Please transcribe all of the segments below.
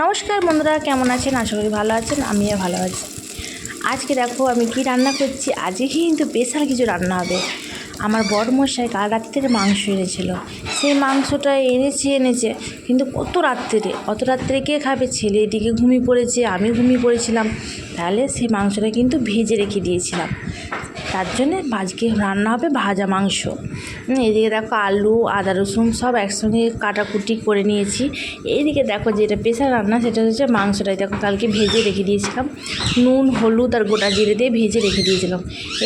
নমস্কার বন্ধুরা, কেমন আছেন? আশা করি ভালো আছেন, আমিও ভালো আছি। আজকে দেখো আমি কি রান্না করছি? আজকে কিন্তু স্পেশাল কিছু রান্না হবে। আমার বড় মশাই কাল রাত্রে মাংস এনেছিল। সেই মাংসটা এনেছে এনেছে, কিন্তু কত রাত্রে অত রাত্রে কে খাবে? ছেলে এদিকে ঘুমিয়ে পড়েছে, আমি ঘুমিয়ে পড়েছিলাম। তাহলে সেই মাংসটা কিন্তু ভেজে রেখে দিয়েছিলাম। তার জন্যে আজকে রান্না হবে ভাজা মাংস। এদিকে দেখো আলু, আদা, রসুন সব একসঙ্গে কাটাকুটি করে নিয়েছি। এইদিকে দেখো যেটা প্রেশার রান্না সেটা হচ্ছে মাংসটাই। দেখো কালকে ভেজে রেখে দিয়েছিলাম। নুন, হলুদ আর গোটা জিরে দিয়ে ভেজে রেখে দিয়েছিলাম।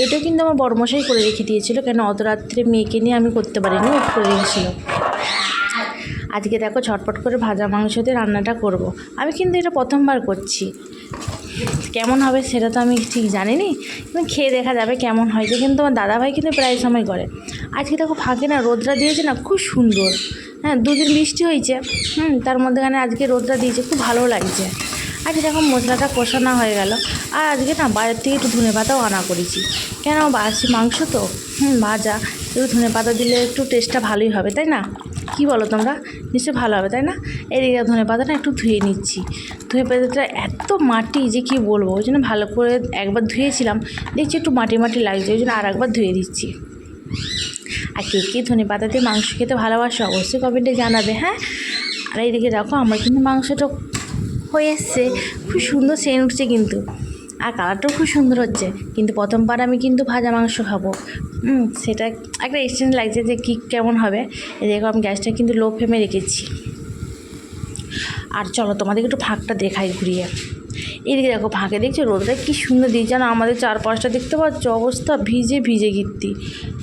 এটা কিন্তু আমার বড়মশাই করে রেখে দিয়েছিল, কেন অত রাত্রে মেয়েকে নিয়ে আমি করতে পারিনি করে রেখেছিলো আজকে দেখো ছটপট করে ভাজা মাংস দিয়ে রান্নাটা করব। আমি কিন্তু এটা প্রথমবার করছি। কেমন হবে সেটা তো আমি ঠিক জানি নি কিন্তু খেয়ে দেখা যাবে কেমন হয়েছে কিন্তু আমার দাদাভাই কিন্তু প্রায় সময় করে। আজকে দেখো ফাঁকে না রোদরা দিয়েছে না, খুব সুন্দর। হ্যাঁ দুদিন বৃষ্টি হয়েছে। হুম, তার মধ্যেখানে আজকে রোদরা দিয়েছে, খুব ভালো লাগছে। আজকে দেখো মশলাটা কষানো হয়ে গেল, আর আজকে না বাইরের থেকে একটু ধনে পাতাও আনা করেছি। কেন বাসি মাংস তো? হুম, ভাজা। একটু ধনে পাতা দিলে একটু টেস্টটা ভালোই হবে, তাই না? কি বলো তোমরা? নিশ্চয়ই ভালো হবে, তাই না? এদিকে ধনে পাতাটা একটু ধুয়ে নিচ্ছি। ধুয়ে পাতাটা এত মাটি যে কি বলব, ওই জন্য ভালো করে একবার ধুয়েছিলাম। দেখছি একটু মাটি মাটি লাগছে, ওই জন্য আর একবার ধুয়ে দিচ্ছি। আর কে কে ধনে পাতা দিয়ে মাংস খেতে ভালোবাসে অবশ্যই কমেন্টে জানাবে হ্যাঁ? আর এইদিকে দেখো, আমার কিন্তু মাংসটা হয়ে এসছে। খুব সুন্দর সেন উঠছে কিন্তু। আর কালারটাও খুব সুন্দর হচ্ছে। কিন্তু প্রথমবার আমি কিন্তু ভাজা মাংস খাব। সেটা একটা এক্সচেঞ্জ লাগছে যে কী কেমন হবে। দেখো, আমি গ্যাসটা কিন্তু লো ফ্লেমে রেখেছি। আর চলো তোমাদেরকে একটু ফাঁকটা দেখাই ঘুরিয়ে। এদিকে দেখো ফাঁকে দেখছ রোদটা কি সুন্দর দিয়েছে না আমাদের চারপাশটা দেখতে পাচ্ছ, অবস্থা ভিজে ভিজে গিত্তি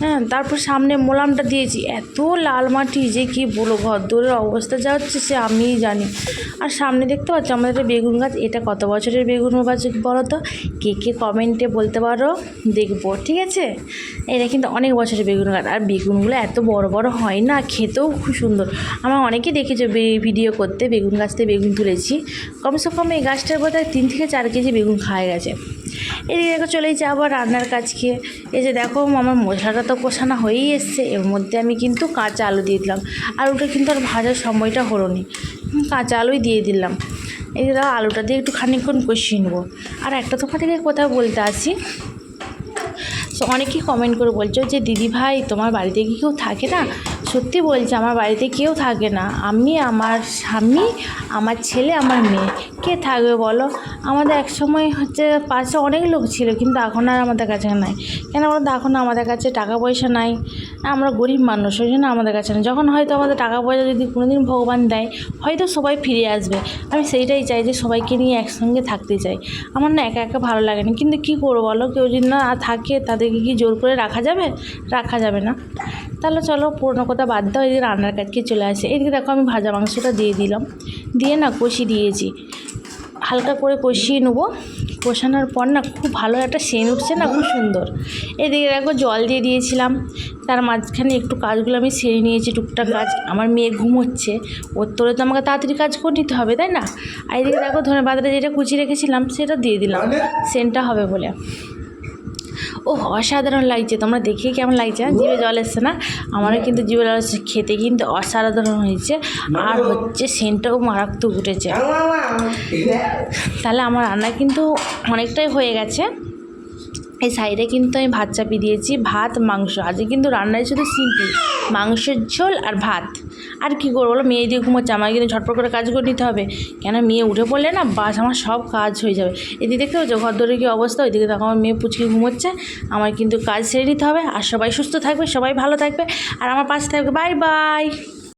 হ্যাঁ তারপর সামনে মোলামটা দিয়েছি। এত লাল মাটি যে কি বলো ঘর দৌড়ের অবস্থা যা হচ্ছে সে আমিই জানি। আর সামনে দেখতে পাচ্ছ আমাদের বেগুন গাছ। এটা কত বছরের বেগুন গাছ বলো তো? কে কে কমেন্টে বলতে পারো, দেখব, ঠিক আছে? এটা কিন্তু অনেক বছরের বেগুন গাছ। আর বেগুনগুলো এত বড় বড় হয় না, খেতেও খুব সুন্দর। আমার অনেকে দেখেছ ভিডিও করতে, বেগুন গাছ থেকে বেগুন তুলেছি। কমসে কম এই গাছটার বোধ হয় তিন থেকে চার কেজি বেগুন খাওয়া গেছে। এদিকে দেখো চলে যাচ্ছে আবার রান্নার কাজকে এই যে দেখো, আমার মশলাটা তো কষানো হয়েই এসছে। এর মধ্যে আমি কিন্তু কাঁচা আলু দিয়ে দিলাম। আলুটা কিন্তু আর ভাজার সময়টা হলো নি কাঁচা আলুই দিয়ে দিলাম। এই দাদা আলুটা দিয়ে একটু খানিকক্ষণ কষিয়ে নেব। আর একটা তোমাদেরকে কথা বলতে আসি। সো অনেকেই কমেন্ট করে বলছো, যে দিদি ভাই, তোমার বাড়িতে কি কেউ থাকে না? সত্যি বলছে, আমার বাড়িতে কেউ থাকে না। আমি, আমার স্বামী, আমার ছেলে, আমার মেয়ে। কে থাকবে বলো? আমাদের এক সময় হচ্ছে পাশে অনেক লোক ছিল, কিন্তু এখন আর আমাদের কাছে নাই। কেন বলো তো, এখন আমাদের কাছে টাকা পয়সা নাই। আমরা গরিব মানুষ, ওই জন্য আমাদের কাছে নেই। যখন হয়তো আমাদের টাকা পয়সা যদি কোনোদিন ভগবান দেয়, হয়তো সবাই ফিরে আসবে। আমি সেইটাই চাই যে সবাইকে নিয়ে একসঙ্গে থাকতে চাই। আমার না একা একা ভালো লাগে না। কিন্তু কী করব বলো? কেউ যদি না থাকে তাদেরকে কি জোর করে রাখা যাবে? রাখা যাবে না। তাহলে চলো পুরোনো কথা বাদ দাও এদিকে রান্নার কাজকে চলে আসে। এদিকে দেখো আমি ভাজা মাংসটা দিয়ে দিলাম। দিয়ে না কষি দিয়েছি। হালকা করে কষিয়ে নেব। কষানোর পর না খুব ভালো একটা সেন উঠছে না খুব সুন্দর। এদিকে দেখো জল দিয়ে দিয়েছিলাম। তার মাঝখানে একটু কাজগুলো আমি সেরে নিয়েছি টুকটাক কাজ। আমার মেয়ে ঘুমোচ্ছে। ওর তোরে তো আমাকে তাড়াতাড়ি কাজ করে নিতে হবে তাই না? আর এদিকে দেখো ধনে পাতাটা যেটা কুচি রেখেছিলাম সেটা দিয়ে দিলাম। সেনটা হবে বলে। ও অসাধারণ লাগছে তোমরা দেখে কেমন লাগছে? না? জিভে জল এসছে না? আমারও কিন্তু জিভে জল এসছে খেতে কিন্তু অসাধারণ হয়েছে। আর হচ্ছে সেন্টটাও মারাত্মক উঠেছে। তাহলে আমার রান্না কিন্তু অনেকটাই হয়ে গেছে। এই সাইডে কিন্তু আমি ভাত চাপিয়ে দিয়েছি, ভাত, মাংস। আজকে কিন্তু রান্নায় শুধু সিম্পল, মাংসের ঝোল আর ভাত। আর কি করব বলো? মেয়ে দিয়ে ঘুমোচ্ছে আমার কিন্তু ঝটপট করে কাজ করে নিতে হবে। কেন? মেয়ে উঠে পড়লে না বাস, আমার সব কাজ হয়ে যাবে। এদিকে দেখতে পাচ্ছ ঘর ধরে কি অবস্থা? ওইদিকে দেখো, আমার মেয়ে পুচকি ঘুমোচ্ছে। আমার কিন্তু কাজ সেরে নিতে হবে। আর সবাই সুস্থ থাকবে, সবাই ভালো থাকবে। আর আমার পাশে থাকবে। Bye bye.